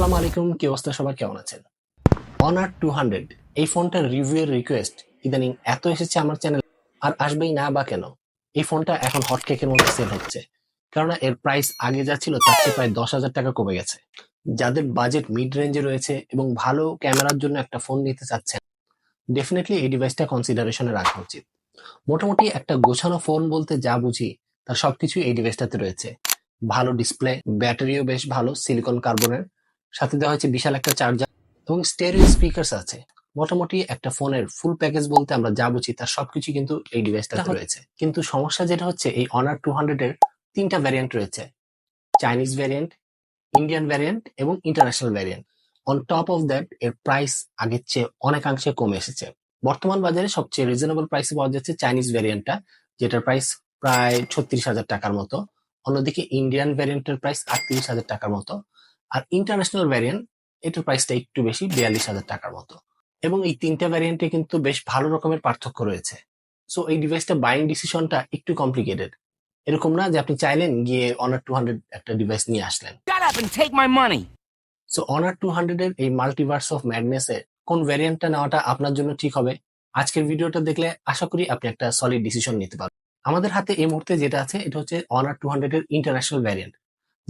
আসসালামু আলাইকুম, কি অবস্থা? সবার কেমন আছেন? অনার টু হান্ড্রেড এই ফোনটার রিভিউ এর রিকোয়েস্ট ইদানিং এত এসেছে আমার চ্যানেল আর আসবেই না বা কেন? এই ফোনটা এখন হট কেকের মধ্যে সেল হচ্ছে। কেননা এর প্রাইস আগে যা ছিল তার চেয়ে প্রায় দশ হাজার টাকা কমে গেছে। যাদের বাজেট মিড রেঞ্জে রয়েছে এবং ভালো ক্যামেরার জন্য একটা ফোন নিতে চাচ্ছেন ডেফিনেটলি এই ডিভাইসটা কনসিডারেশনে রাখা উচিত। মোটামুটি একটা গোছানো ফোন বলতে যা বুঝি, তার সবকিছু এই ডিভাইসটাতে রয়েছে। ভালো ডিসপ্লে ব্যাটারিও বেশ ভালো সিলিকন কার্বনের সাথে দেওয়া হয়েছে বিশাল একটা চার্জার এবং স্টেরিও স্পিকার্স আছে। মোটামুটি একটা ফোনের ফুল প্যাকেজ বলতে আমরা যা বুঝি তার সবকিছু কিন্তু এই ডিভাইসটাতে রয়েছে। কিন্তু সমস্যা যেটা হচ্ছে এই অনার টু হান্ড্রেড এর তিনটা ভ্যারিয়েন্ট রয়েছে। চাইনিজ ভ্যারিয়েন্ট ইন্ডিয়ান ভ্যারিয়েন্ট এবং international variant on top of that এর প্রাইস আগের চেয়ে অনেকাংশে কমে এসেছে। বর্তমান বাজারে সবচেয়ে রিজনেবল প্রাইসে পাওয়া যাচ্ছে চাইনিজ ভ্যারিয়েন্টটা যেটার প্রাইস প্রায় ছত্রিশ হাজার টাকার মতো। অন্যদিকে ইন্ডিয়ান ভ্যারিয়েন্টের প্রাইস আটত্রিশ হাজার টাকার মতো। আর ইন্টারন্যাশনাল ভ্যারিয়েন্ট এটার প্রাইসটা একটু বেশি বিয়াল্লিশ হাজার টাকার মতো। এবং এই তিনটা ভ্যারিয়েন্টে কিন্তু বেশ ভালো রকমের পার্থক্য রয়েছে। সো এই ডিভাইসটা বাইং ডিসিশনটা একটু কমপ্লিকেটেড এরকম না যে আপনি চাইলেন গিয়ে অনার টু হান্ড্রেড একটা ডিভাইস নিয়ে আসলেন. সো অনার টু হান্ড্রেড এর এই মাল্টিভার্স অফ ম্যাডনেসে কোন ভ্যারিয়েন্টটা নেওয়াটা আপনার জন্য ঠিক হবে? আজকের ভিডিওটা দেখলে আশা করি আপনি একটা সলিড ডিসিশন নিতে পারবেন। আমাদের হাতে এই মুহূর্তে যেটা আছে এটা হচ্ছে অনার টু হান্ড্রেড এর ইন্টারন্যাশনাল ভ্যারিয়েন্ট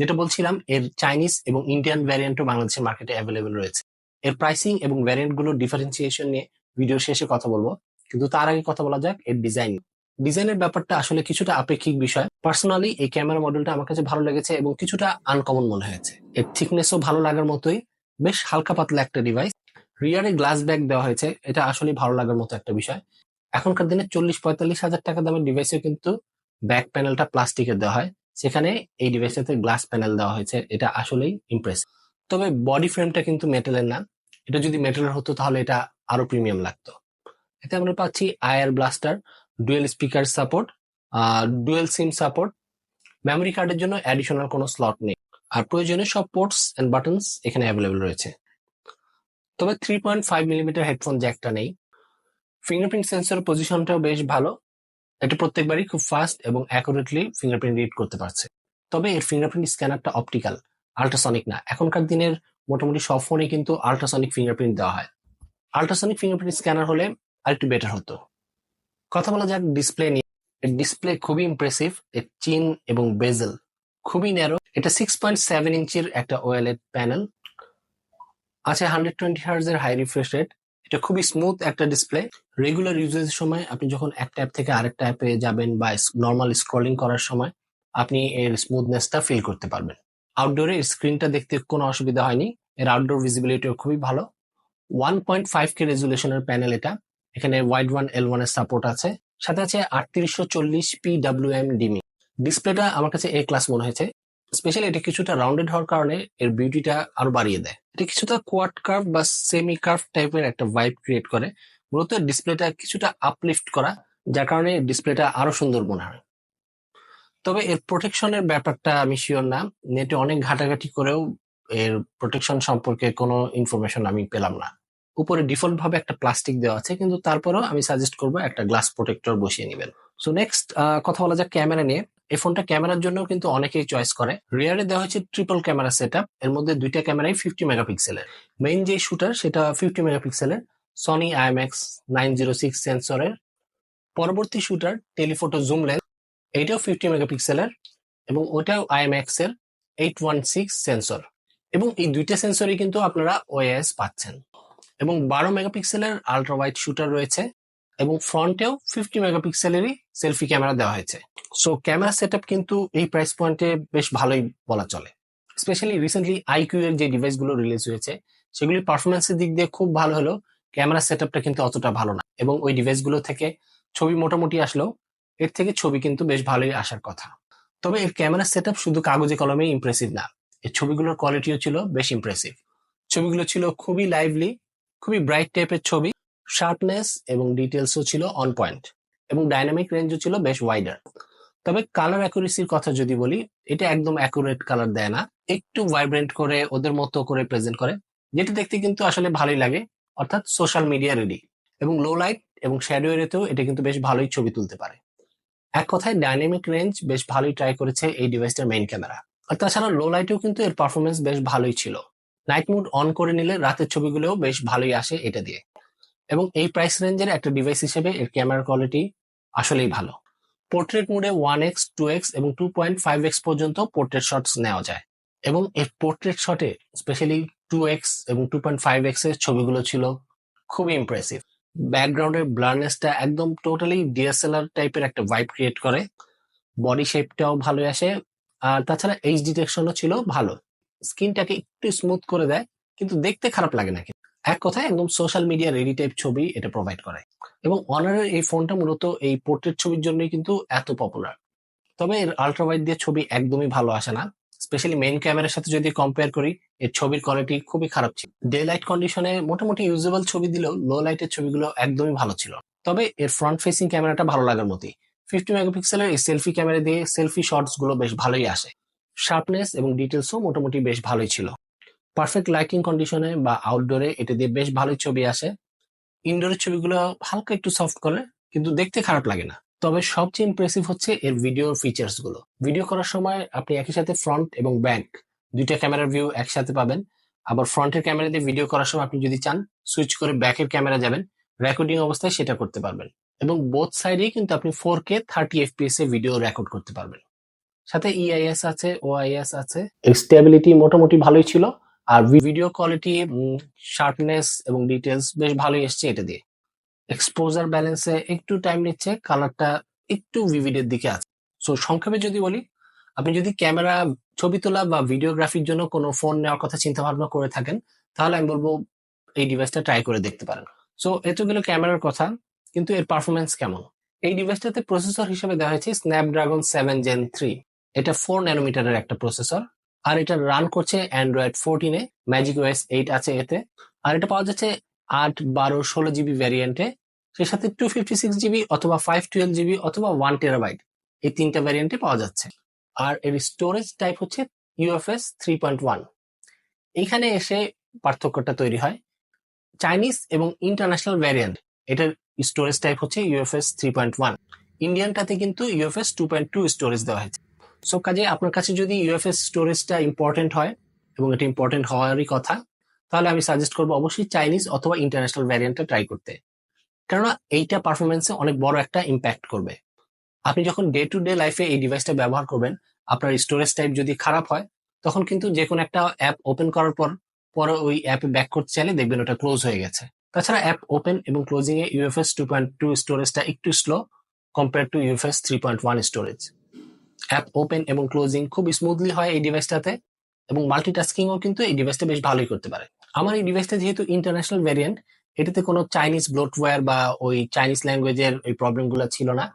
যেটা বলছিলাম, এর চাইনিজ এবং ইন্ডিয়ান ভ্যারিয়েন্টও বাংলাদেশের মার্কেটে অ্যাভেলেবেল রয়েছে। এর প্রাইসিং এবং ভ্যারিয়েন্টগুলোর ডিফারেন্সিয়েশন নিয়ে ভিডিও শেষে কথা বলব। কিন্তু তার আগে কথা বলা যাক এর ডিজাইন ডিজাইনের ব্যাপারটা আসলে কিছুটা আপেক্ষিক বিষয়। পার্সোনালি এই ক্যামেরা মডেলটা আমার কাছে ভালো লেগেছে এবং কিছুটা আনকমন মনে হয়েছে। এর থিকনেসও ভালো লাগার মতোই বেশ হালকা পাতলা একটা ডিভাইস রিয়ারে গ্লাস ব্যাগ দেওয়া হয়েছে। এটা আসলে ভালো লাগার মতো একটা বিষয়। এখনকার দিনে চল্লিশ পঁয়তাল্লিশ হাজার টাকা দামের ডিভাইসেও কিন্তু ব্যাক প্যানেলটা প্লাস্টিকের দেওয়া হয়। সেখানে এই ডিভাইসটাতে গ্লাস প্যানেল দেওয়া হয়েছে। এটা আসলেই ইমপ্রেস তবে বডি ফ্রেমটা কিন্তু মেটালের না। এটা যদি মেটালের হতো তাহলে এটা আরও প্রিমিয়াম লাগতো। এতে আমরা পাচ্ছি air blaster dual speaker support dual sim support memory কার্ডের জন্য অ্যাডিশনাল কোনো স্লট নেই। আর প্রয়োজনে সব পোর্টস এন্ড বাটনস এখানে অ্যাভেলেবল রয়েছে। তবে three point five millimetre headphone জ্যাকটা নেই। ফিঙ্গারপ্রিন্ট সেন্সর পজিশনটাও বেশ ভালো। এটা প্রত্যেকবারই খুব ফাস্ট এবং অ্যাকুরেটলি ফিঙ্গারপ্রিন্ট রিড করতে পারছে। তবে এর ফিঙ্গারপ্রিন্ট স্ক্যানারটা অপটিক্যাল আল্ট্রাসনিক না। এখনকার দিনের মোটামুটি সব ফোনে কিন্তু আল্ট্রাসনিক ফিঙ্গারপ্রিন্ট দেওয়া হয়। আল্ট্রাসনিক ফিঙ্গারপ্রিন্ট স্ক্যানার হলে আরেকটু বেটার হতো। কথা বলা যাক ডিসপ্লে নিয়ে। ডিসপ্লে খুবই ইমপ্রেসিভ এর চিন এবং বেজেল খুবই ন্যারো এটা সিক্স পয়েন্ট সেভেন ইঞ্চির একটা ওয়েলেড প্যানেল আছে হান্ড্রেড টোয়েন্টি হার্জ এর হাই রিফ্রেশ রেট এটা খুবই স্মুথ একটা ডিসপ্লে রেগুলার ইউজের সময় আপনি যখন এক ট্যাপ থেকে আরেক ট্যাপে যাবেন বা নর্মাল স্ক্রলিং করার সময়, আপনি এর স্মুথনেসটা ফিল করতে পারবেন। আউটডোরে স্ক্রিনটা দেখতে কোনো অসুবিধা হয়নি। এর আউটডোর ভিজিবিলিটিও খুবই ভালো। ওয়ান পয়েন্ট ফাইভ কে রেজুলেশনের প্যানেল এটা। এখানে ওয়াইড ওয়ান এল ওয়ানের সাপোর্ট আছে। সাথে আছে আটত্রিশশো চল্লিশ পি ডাব্লিউ এম ডিমি ডিসপ্লেটা আমার কাছে এ ক্লাস মনে হয়েছে। স্পেশালি এটা কিছুটা রাউন্ডেড হওয়ার কারণে এর বিউটিটা আরও বাড়িয়ে দেয়। এটা কিছুটা কোয়াড কার্ভ বা সেমি কার্ভ টাইপের একটা ভাইব ক্রিয়েট করে। মূলত ডিসপ্লেটা কিছুটা আপলিফট করা, যার কারণে ডিসপ্লেটা আরও সুন্দর মনে হয়। তবে এর প্রোটেকশনের ব্যাপারটা আমি শিওর না। নেটে অনেক ঘাটাঘাটি করেও এর প্রোটেকশন সম্পর্কে কোনো ইনফরমেশন আমি পেলাম না। উপরে ডিফল্ট ভাবে একটা প্লাস্টিক দেওয়া আছে, কিন্তু তারপরেও আমি সাজেস্ট করব একটা গ্লাস প্রোটেক্টর বসিয়ে নেবেন। সো নেক্সট কথা বলা যাক ক্যামেরা নিয়ে। এই ফোনটা ক্যামেরার জন্য কিন্তু অনেকেই চয়েস করে। রিয়ারে দেওয়া হয়েছে ট্রিপল ক্যামেরা সেট এর মধ্যে দুইটা ক্যামেরাই ফিফটি মেগাপিক্সেলের মেইন যে শুটার সেটা ফিফটি মেগাপিক্সেলের Sony IMX nine zero six সেন্সরের পরবর্তী শুটার টেলিফোটো জুম লেন্স এইটাও ফিফটি মেগাপিক্সেলের এবং ওটাও আইএমএক্স এর এইট ওয়ান সিক্স সেন্সর এবং এই দুইটা সেন্সরই কিন্তু আপনারা ওএস পাচ্ছেন। এবং বারো মেগাপিক্সেলের আলট্রা ওয়াইড শুটার রয়েছে। এবং ফ্রন্টেও ফিফটি মেগাপিক্সেলেরই সেলফি ক্যামেরা দেওয়া হয়েছে। সো ক্যামেরা সেট কিন্তু এই প্রাইস পয়েন্টে বেশ ভালোই বলা চলে। স্পেশালি রিসেন্টলি আইকিউ এর যে ডিভাইসগুলো রিলিজ হয়েছে, সেগুলি পারফরমেন্সের দিক দিয়ে খুব ভালো হলেও ক্যামেরা সেট কিন্তু অতটা ভালো না। এবং ওই ডিভাইসগুলো থেকে ছবি মোটামুটি আসলেও এর থেকে ছবি কিন্তু বেশ ভালোই আসার কথা। তবে এর ক্যামেরা সেট শুধু কাগজে কলমে ইমপ্রেসিভ না, এর ছবিগুলোর কোয়ালিটিও ছিল বেশ ইমপ্রেসিভ ছবিগুলো ছিল খুবই লাইভলি খুবই ব্রাইট টাইপের ছবি। শার্পনেস এবং ডিটেলসও ছিল অন পয়েন্ট এবং ডাইনামিক রেঞ্জও ছিল বেশ ওয়াইডার তবে কালার অ্যাকুরেসির কথা যদি বলি, এটা একদম অ্যাকুরেট কালার দেয় না। একটু ভাইব্রেন্ট করে, ওদের মতো করে প্রেজেন্ট করে, যেটা দেখতে কিন্তু আসলে ভালোই লাগে, অর্থাৎ সোশ্যাল মিডিয়া রেডি এবং লো লাইট এবং শ্যাডো এরিয়াতেও এটা কিন্তু বেশ ভালোই ছবি তুলতে পারে। এক কথায় ডাইনামিক রেঞ্জ বেশ ভালোই ট্রাই করেছে এই ডিভাইসটার মেইন ক্যামেরা আর তাছাড়া লো লাইটেও কিন্তু এর পারফরমেন্স বেশ ভালোই ছিল। নাইট মুড অন করে নিলে রাতের ছবিগুলোও বেশ ভালোই আসে এটা দিয়ে। এবং এই প্রাইস রেঞ্জের একটা ডিভাইস হিসেবে এর ক্যামেরা কোয়ালিটি আসলেই ভালো। পোর্ট্রেট মোডে ওয়ান এক্স টু এক্স এবং টু পয়েন্ট ফাইভ এক্স পর্যন্ত পোর্ট্রেট শটস নেওয়া যায়। এবং এর পোর্ট্রেট শটে স্পেশালি টু এক্স এবং টু পয়েন্ট ফাইভ এক্সের ছবিগুলো ছিল খুবই ইমপ্রেসিভ ব্যাকগ্রাউন্ডের ব্লারনেসটা একদম টোটালি ডিএসএলআর টাইপের একটা ভাইব ক্রিয়েট করে। বডি শেপটাও ভালো আসে। আর তাছাড়া এইচ ডিটেকশনও ছিল ভালো। স্কিনটাকে একটু স্মুথ করে দেয়, কিন্তু দেখতে খারাপ লাগে না। এক কথায় একদম সোশ্যাল মিডিয়া রেডি টাইপ ছবি এটা প্রোভাইড করে। এবং অনারের এই ফোনটা মূলত এই পোর্ট্রেট ছবির জন্যই কিন্তু এত পপুলার তবে এর আল্ট্রাওয়াইড দিয়ে ছবি একদমই ভালো আসে না। স্পেশালি মেইন ক্যামেরার সাথে যদি কম্পেয়ার করি, এর ছবির কোয়ালিটি খুবই খারাপ ছিল। ডে লাইট কন্ডিশনে মোটামুটি ইউজেবল ছবি দিলেও লো লাইটের ছবিগুলো একদমই ভালো ছিল। তবে এর ফ্রন্ট ফেসিং ক্যামেরাটা ভালো লাগার মতোই। ফিফটি মেগাপিক্সেলের এই সেলফি ক্যামেরা দিয়ে সেলফি শটসগুলো বেশ ভালোই আসে। শার্পনেস এবং ডিটেলসও মোটামুটি বেশ ভালোই ছিল। পারফেক্ট লাইটিং কন্ডিশনে বা আউটডোরে এটা দিয়ে বেশ ভালোই ছবি আসে। ইনডোরের ছবিগুলো হালকা একটু সফট করে, কিন্তু দেখতে খারাপ লাগে না। তবে সবচেয়ে ইমপ্রেসিভ হচ্ছে এর ভিডিও ফিচার্সগুলো ভিডিও করার সময় আপনি একই সাথে ফ্রন্ট এবং ব্যাক দুইটা ক্যামেরার ভিউ একসাথে পাবেন। আবার ফ্রন্টের ক্যামেরা দিয়ে ভিডিও করার সময় আপনি যদি চান সুইচ করে ব্যাকের ক্যামেরা যাবেন রেকর্ডিং অবস্থায় সেটা করতে পারবেন। এবং বোথ সাইডেই কিন্তু আপনি ফোর কে থার্টি এফপিএস এ ভিডিও রেকর্ড করতে পারবেন। সাথে ইআইএস আছে ওআইএস আছে। স্টেবিলিটি মোটামুটি ভালোই ছিল। আর ভিডিও কোয়ালিটি শার্পনেস এবং ডিটেলস বেশ ভালোই এসছে এটা দিয়ে। এক্সপোজার ব্যালেন্সে একটু টাইম নিচ্ছে কালারটা একটু ভিভিডের দিকে আছে। সো সংক্ষেপে যদি বলি, আপনি যদি ক্যামেরা ছবি তোলা বা ভিডিওগ্রাফির জন্য কোনো ফোন নেওয়ার কথা চিন্তা ভাবনা করে থাকেন, তাহলে আমি বলব এই ডিভাইসটা ট্রাই করে দেখতে পারেন। সো এত গেল ক্যামেরার কথা, কিন্তু এর পারফরমেন্স কেমন? এই ডিভাইসটাতে প্রসেসর হিসেবে দেওয়া হয়েছে স্ন্যাপড্রাগন সেভেন জেন থ্রি এটা ফোর ন্যানোমিটারের একটা প্রসেসর আর এটা রান করছে অ্যান্ড্রয়েড ফোরটিনে ম্যাজিক ওয়েস এইট আছে এতে। আর এটা পাওয়া যাচ্ছে আট বারো ষোলো জিবি ভ্যারিয়েন্টে সেই সাথে টু ফিফটি সিক্স জিবি অথবা ফাইভ টুয়েলভ জিবি অথবা ওয়ান টেরাবাইট এই তিনটা ভ্যারিয়েন্টে পাওয়া যাচ্ছে। আর এর স্টোরেজ টাইপ হচ্ছে ইউএফএস থ্রি পয়েন্ট ওয়ান এইখানে এসে পার্থক্যটা তৈরি হয়। চাইনিজ এবং ইন্টারন্যাশনাল ভ্যারিয়েন্ট এটার স্টোরেজ টাইপ হচ্ছে ইউএফএস থ্রি পয়েন্ট ওয়ান ইন্ডিয়ানটাতে কিন্তু UFS two point two storage দেওয়া হয়েছে। সো কাজে আপনার কাছে যদি ইউএফএস স্টোরেজটা ইম্পর্টেন্ট হয় এবং এটা ইম্পর্টেন্ট হওয়ারই কথা, তাহলে আমি সাজেস্ট করব অবশ্যই চাইনিজ অথবা ইন্টারন্যাশনাল ভ্যারিয়েন্টটা ট্রাই করতে। কেননা এইটা পারফরমেন্সে অনেক বড় একটা ইম্প্যাক্ট করবে। আপনি যখন ডে টু ডে লাইফে এই ডিভাইসটা ব্যবহার করবেন, আপনার স্টোরেজ টাইপ যদি খারাপ হয়, তখন কিন্তু যে কোনো একটা অ্যাপ ওপেন করার পর, পরে ওই অ্যাপে ব্যাক করতে চাইলে দেখবেন ওটা ক্লোজ হয়ে গেছে। তাছাড়া অ্যাপ ওপেন এবং ক্লোজিং এ ইউএফএস টু পয়েন্ট টু স্টোরেজটা একটু slow compare to UFS three point one storage app open এবং ক্লোজিং খুব স্মুথলি হয় এই ডিভাইসটাতে এবং মাল্টিটাস্কিংও কিন্তু এই ডিভাইসটা বেশ ভালোই করতে পারে। আমার এই ডিভাইসটা যেহেতু ইন্টারন্যাশনাল ভ্যারিয়েন্ট এটাতে কোনো চাইনিজ ব্লোটওয়্যার বা ওই চাইনিজ ল্যাঙ্গুয়েজের ওই প্রবলেমগুলো ছিল না।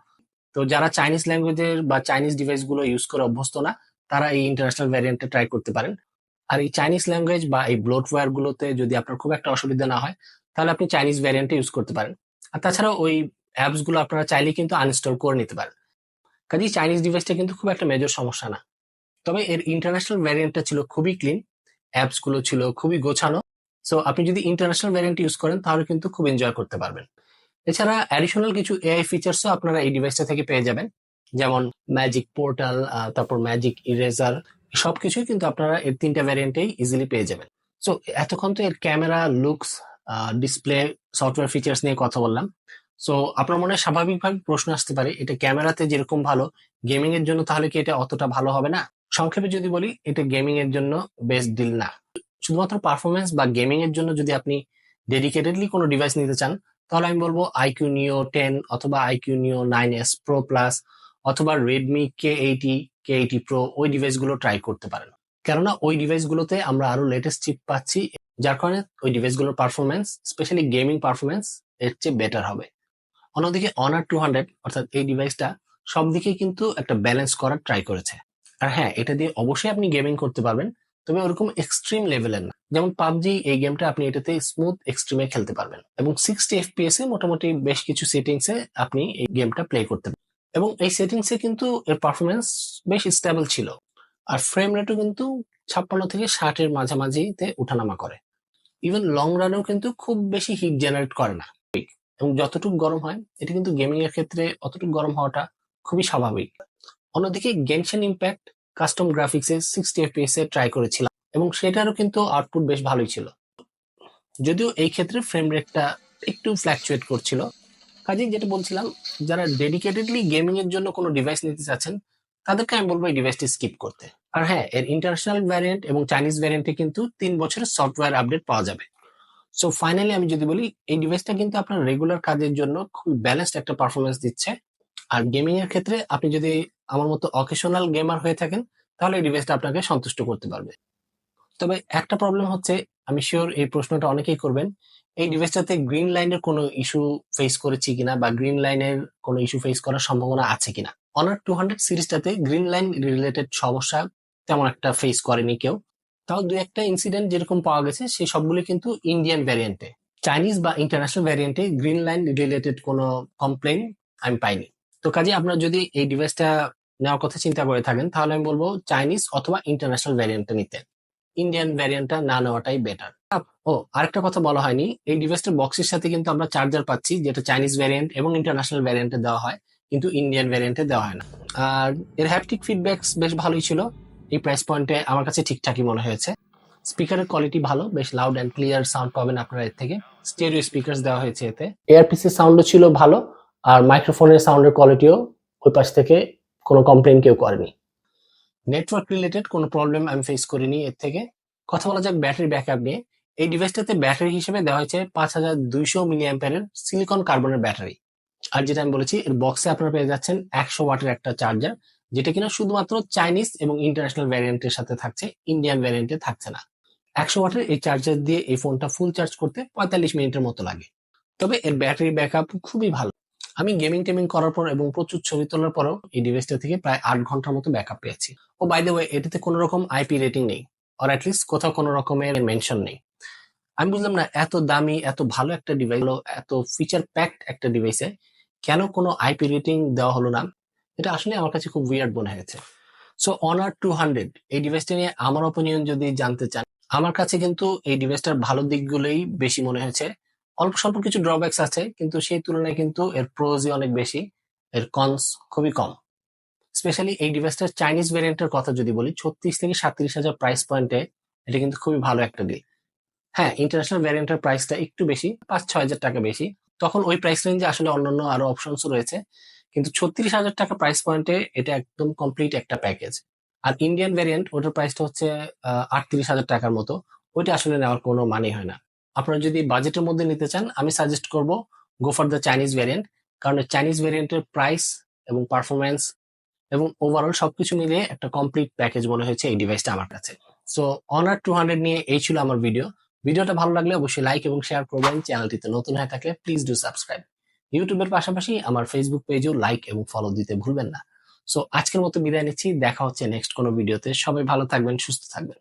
তো যারা চাইনিজ ল্যাঙ্গুয়েজের বা চাইনিজ ডিভাইসগুলো ইউজ করে অভ্যস্ত না, তারা এই ইন্টারন্যাশনাল ভ্যারিয়েন্টটা ট্রাই করতে পারেন। আর এই চাইনিজ ল্যাঙ্গুয়েজ বা এই ব্লোটওয়্যার গুলোতে যদি আপনার খুব একটা অসুবিধা না হয়, তাহলে আপনি চাইনিজ ভ্যারিয়েন্টটা ইউজ করতে পারেন। আর তাছাড়া ওই অ্যাপসগুলো আপনারা চাইলে কিন্তু আনইনস্টল করে নিতে পারেন। কাজেই চাইনিজ ডিভাইসটা কিন্তু খুব একটা মেজর সমস্যা না। তবে এর ইন্টারন্যাশনাল ভ্যারিয়েন্টটা ছিল খুবই ক্লিন অ্যাপসগুলো ছিল খুবই গোছানো। সো আপনি যদি ইন্টারন্যাশনাল ভ্যারিয়েন্ট ইউজ করেন, তাহলে কিন্তু খুব এনজয় করতে পারবেন। এছাড়া অ্যাডিশনাল কিছু এআই ফিচার্সও আপনারা এই ডিভাইসটা থেকে পেয়ে যাবেন। যেমন ম্যাজিক পোর্টাল তারপর ম্যাজিক ইরেজার সবকিছুই কিন্তু আপনারা এর তিনটা ভ্যারিয়েন্টেই ইজিলি পেয়ে যাবেন। সো এতক্ষণ তো এর camera looks display software features নিয়ে কথা বললাম। সো আপনার মনে স্বাভাবিকভাবে প্রশ্ন আসতে পারে, এটা ক্যামেরাতে যেরকম ভালো গেমিং এর জন্য তাহলে কি এটা অতটা ভালো হবে না? সংক্ষেপে যদি বলি, এটা গেমিং এর জন্য বেস্ট ডিল না। শুধুমাত্র পারফরমেন্স বা গেমিং এর জন্য যদি আপনি ডেডিকেটেডলি কোনো ডিভাইস নিতে চান, তাহলে আমি বলব আইকিউ নিও টেন অথবা iQOO Neo nine S pro plus অথবা Redmi K eighty K eighty pro ওই ডিভাইসগুলো ট্রাই করতে পারেন। কেননা ওই ডিভাইসগুলোতে আমরা আরও লেটেস্ট চিপ পাচ্ছি, যার কারণে ওই ডিভাইসগুলোর পারফরমেন্স স্পেশালি গেমিং পারফরমেন্স এর চেয়ে বেটার হবে। অন্যদিকে অনার টু হান্ড্রেড অর্থাৎ এই ডিভাইসটা সব দিকে কিন্তু একটা ব্যালেন্স করার ট্রাই করেছে। আর হ্যাঁ এটা দিয়ে অবশ্যই আপনি গেমিং করতে পারবেন, তবে ওরকম এক্সট্রিম লেভেলের না। যেমন পাবজি, এই গেমটা আপনি এটাতে স্মুথ এক্সট্রিমে খেলতে পারবেন। এবং সিক্সটি এফপিএস এ মোটামুটি বেশ কিছু সেটিংস এ আপনি এই গেমটা প্লে করতে পারবেন। এবং এই সেটিংস কিন্তু এর পারফরমেন্স বেশ স্টেবল ছিল। আর ফ্রেম রেটও কিন্তু ছাপ্পান্ন থেকে ষাটের মাঝামাঝিতে উঠানামা করে। ইভেন লং রানেও কিন্তু খুব বেশি হিট জেনারেট করে না। এবং যতটুকু গরম হয়, এটা কিন্তু গেমিং এর ক্ষেত্রে অতটুকু গরম হওয়াটা খুবই স্বাভাবিক। অন্যদিকে গেনশন ইম্প্যাক্ট কাস্টম গ্রাফিক্সে সিক্সটি এফপিএস এ ট্রাই করেছিলাম এবং সেটারও কিন্তু আউটপুট বেশ ভালোই ছিল। যদিও এই ক্ষেত্রে ফ্রেম রেটটা একটু ফ্ল্যাকচুয়েট করছিল। কাজেই যেটা বলছিলাম, যারা ডেডিকেটেডলি গেমিং এর জন্য কোনো ডিভাইস নিতে চাচ্ছেন, তাদেরকে আমি বলব এই ডিভাইসটি স্কিপ করতে। আর হ্যাঁ এর ইন্টারন্যাশনাল ভ্যারিয়েন্ট এবং চাইনিজ ভ্যারিয়েন্টে কিন্তু তিন বছরের সফটওয়্যার আপডেট পাওয়া যাবে। সো ফাইনালি আমি যদি বলি, এই ডিভাইসটা কিন্তু আপনার রেগুলার কাজের জন্য খুব ব্যালেন্সড একটা পারফরমেন্স দিচ্ছে। আর গেমিং এর ক্ষেত্রে আপনি যদি আমার মতো অকেশনাল গেমার হয়ে থাকেন, তাহলে এই ডিভাইসটা আপনাকে সন্তুষ্ট করতে পারবে। তবে একটা প্রবলেম হচ্ছে, আমি শিওর এই প্রশ্নটা অনেকেই করবেন, এই ডিভাইসটাতে গ্রিন লাইনের কোনো ইস্যু ফেস করেছি কিনা বা গ্রিন লাইনের কোনো ইস্যু ফেস করার সম্ভাবনা আছে কিনা? অনার টু হান্ড্রেড সিরিজটাতে গ্রিন লাইন রিলেটেড সমস্যা তেমন একটা ফেস করেনি কেউ। তাও দু একটা ইনসিডেন্ট যেরকম পাওয়া গেছে সেই সবগুলো কিন্তু ইন্ডিয়ান ভ্যারিয়েন্টে চাইনিজ বা ইন্টারন্যাশনাল ভ্যারিয়েন্টে গ্রিন লাইন রিলেটেড কোনো কমপ্লেন আমি পাইনি। তো কাজে আপনার যদি এই ডিভাইসটা নেওয়ার কথা চিন্তা করে থাকেন, তাহলে আমি বলব চাইনিজ অথবা ইন্টারন্যাশনাল ভ্যারিয়েন্টটা নিতে। ইন্ডিয়ান ভ্যারিয়েন্টটা না নেওয়াটাই বেটার ও, আরেকটা কথা বলা হয়নি। এই ডিভাইসটার বক্সের সাথে কিন্তু আমরা চার্জার পাচ্ছি, যেটা চাইনিজ ভ্যারিয়েন্ট এবং ইন্টারন্যাশনাল ভ্যারিয়েন্টে দেওয়া হয়, কিন্তু ইন্ডিয়ান ভ্যারিয়েন্টে দেওয়া হয় না। আর এর হ্যাপটিক ফিডব্যাকস বেশ ভালোই ছিল। এই প্রাইস পয়েন্টে আমার কাছে ঠিকঠাকই মনে হয়েছে। স্পিকারের কোয়ালিটি ভালো, বেশ লাউড অ্যান্ড ক্লিয়ার সাউন্ড পাবেন আপনারা এর থেকে। স্টেরিও স্পিকার দেওয়া হয়েছে এতে। এয়ারপিসের সাউন্ডও ছিল ভালো, আর মাইক্রোফোনের সাউন্ডের কোয়ালিটিও ওই পাশ থেকে কোনো কমপ্লেন কেউ করেনি। নেটওয়ার্ক রিলেটেড কোনো প্রবলেম আমি ফেস করিনি এর থেকে। কথা বলা যাক ব্যাটারি ব্যাকআপ নিয়ে। এই ডিভাইসটাতে ব্যাটারি হিসেবে দেওয়া হয়েছে পাঁচ হাজার দুইশো মিলি অ্যাম্পারের সিলিকন কার্বনের ব্যাটারি আর যেটা আমি বলেছি, এর বক্সে আপনারা পেয়ে যাচ্ছেন একশো ওয়াটের একটা চার্জার যেটা কিনা শুধুমাত্র চাইনিজ এবং ইন্টারন্যাশনাল ভ্যারিয়েন্টের সাথে থাকছে, ইন্ডিয়ান ভ্যারিয়েন্টে থাকছে না। একশো ওয়াটের এই চার্জার দিয়ে এই ফোনটা ফুল চার্জ করতে পঁয়তাল্লিশ মিনিটের মতো লাগে। তবে এর ব্যাটারি ব্যাকআপ খুবই ভালো। আমি গেমিং টেমিং করার পর এবং প্রচুর ছবি তোলার পরও এই ডিভাইসটা থেকে প্রায় আট ঘণ্টার মতো ব্যাকআপ পেয়েছি। ও বাই দ্য ওয়ে এটাতে কোনো রকম আইপি রেটিং নেই অর অ্যাটলিস্ট কোথাও কোনো রকমের মেনশন নেই। আমি বুঝলাম না, এত দামি, এত ভালো একটা ডিভাইস এত ফিচার প্যাকড একটা ডিভাইসে কেন কোনো আইপি রেটিং দেওয়া হলো না? এটা আসলে আমার কাছে খুব উইয়ার্ড মনে হয়েছে। সো অনার টু হান্ড্রেড এই ডিভাইসটা নিয়ে আমার অপিনিয়ন যদি জানতে চান, আমার কাছে কিন্তু এই ডিভাইসটার ভালো দিকগুলোই বেশি মনে হয়েছে। অল্প স্বল্প কিছু ড্রব্যাকস আছে, কিন্তু সেই তুলনায় কিন্তু এর প্রোজই অনেক বেশি, এর কনস খুবই কম। স্পেশালি এই ডিভাইসটার চাইনিজ ভ্যারিয়েন্টের কথা যদি বলি, ছত্রিশ থেকে সাতত্রিশ হাজার প্রাইস পয়েন্টে এটা কিন্তু খুবই ভালো একটা ডিল হ্যাঁ ইন্টারন্যাশনাল ভ্যারিয়েন্টের প্রাইসটা একটু বেশি, পাঁচ ছয় হাজার টাকা বেশি। তখন ওই প্রাইস রেঞ্জে আসলে অন্যান্য আরও অপশনস রয়েছে। কিন্তু ছত্রিশ হাজার টাকা প্রাইস পয়েন্টে এটা একদম কমপ্লিট একটা প্যাকেজ আর ইন্ডিয়ান ভ্যারিয়েন্ট ওটার প্রাইসটা হচ্ছে আটত্রিশ হাজার টাকার মতো। ওইটা আসলে নেওয়ার কোনো মানে হয় না। আপনারা যদি বাজেটের মধ্যে নিতে চান, আমি সাজেস্ট করব go for the Chinese variant কারণ চাইনিজ ভ্যারিয়েন্টের প্রাইস এবং পারফরমেন্স এবং ওভারঅল সবকিছু মিলিয়ে একটা কমপ্লিট প্যাকেজ মনে হয়েছে এই ডিভাইসটা আমার কাছে। সো অনার টু হান্ড্রেড নিয়ে এই ছিল আমার ভিডিও ভিডিওটা ভালো লাগলে অবশ্যই লাইক এবং শেয়ার করবেন। চ্যানেলটিতে নতুন হয়ে থাকলে প্লিজ ডু সাবস্ক্রাইব ইউটিউবের পাশাপাশি আমার ফেসবুক পেজেও লাইক এবং ফলো দিতে ভুলবেন না। সো আজকের মতো বিদায় নিচ্ছি। দেখা হচ্ছে নেক্সট কোনো ভিডিওতে সবাই ভালো থাকবেন, সুস্থ থাকবেন।